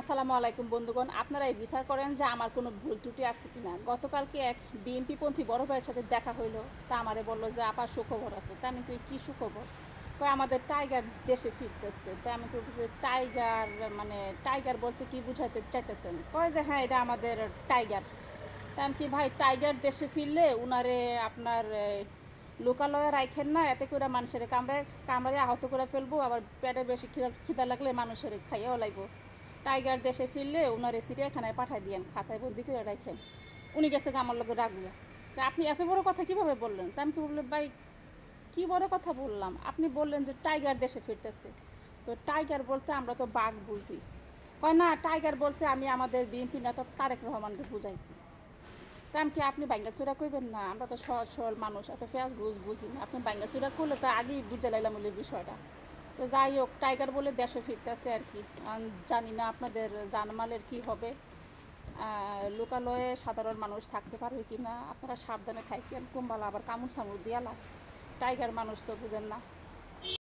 আসসালামু আলাইকুম বন্ধুগণ আপনারা এই বিচার করেন যে আমার কোনো ভুল ত্রুটি আছে কিনা। গতকালকে এক বিএনপিপন্থী বড় ভাইয়ের সাথে দেখা হইল। তা আমারে বলল যে, আপা, সুখবর আছে। তা আমি কই, কী সুখবর? কয় আমাদের টাইগার দেশে ফিরতেছে। তা আমি কই, যে টাইগার মানে টাইগার বলতে কি বুঝাইতে চাইতেছেন? কয় যে হ্যাঁ এটা আমাদের টাইগার। তা আমি কি ভাই, টাইগার দেশে ফিরলে উনারে আপনার লোকালয়ে রাখেন না, এতে করে মানুষের কামড়ে কামড়ে আহত করে ফেলব, আবার পেটে বেশি খিদা খিদা লাগলে মানুষের খাইয়াও লাগবো টাইগার দেশে ফিরলে ওনারে চিড়িয়াখানায় পাঠাই দিয়েন, খাঁচায় বন্দি করে রাখেন। উনি গেছে আমার লোকে রাখবে তা আপনি এত বড় কথা কীভাবে বললেন? তা আমি কি বললাম, ভাই, কি বড় কথা বললাম? আপনি বললেন যে টাইগার দেশে ফিরতেছে। তো টাইগার বলতে আমরা তো বাঘ বুঝি। কয় না, টাইগার বলতে আমি আমাদের বিএনপি নেতা তারেক রহমানকে বুঝাইছি। তা আমি কি আপনি বাঙ্গাচুরা করবেন না? আমরা তো সহজ সরল মানুষ, এত ফেয়াজ ঘুষ বুঝি না। আপনি বাঙ্গাচুরা করলে তো আগেই বুঝে লাইলাম বলে বিষয়টা। তো যাই হোক, টাইগার বলে দেশে ফিরতেছে আর কি। জানি না আপনাদের জানমালের কি হবে। লোকালয়ে সাধারণ মানুষ থাকতে পারবে কি না? আপনারা সাবধানে থাকেন, কুম্বালা আবার কামড় সামুর দিয়া লাগে। টাইগার মানুষ তো বুঝেন না।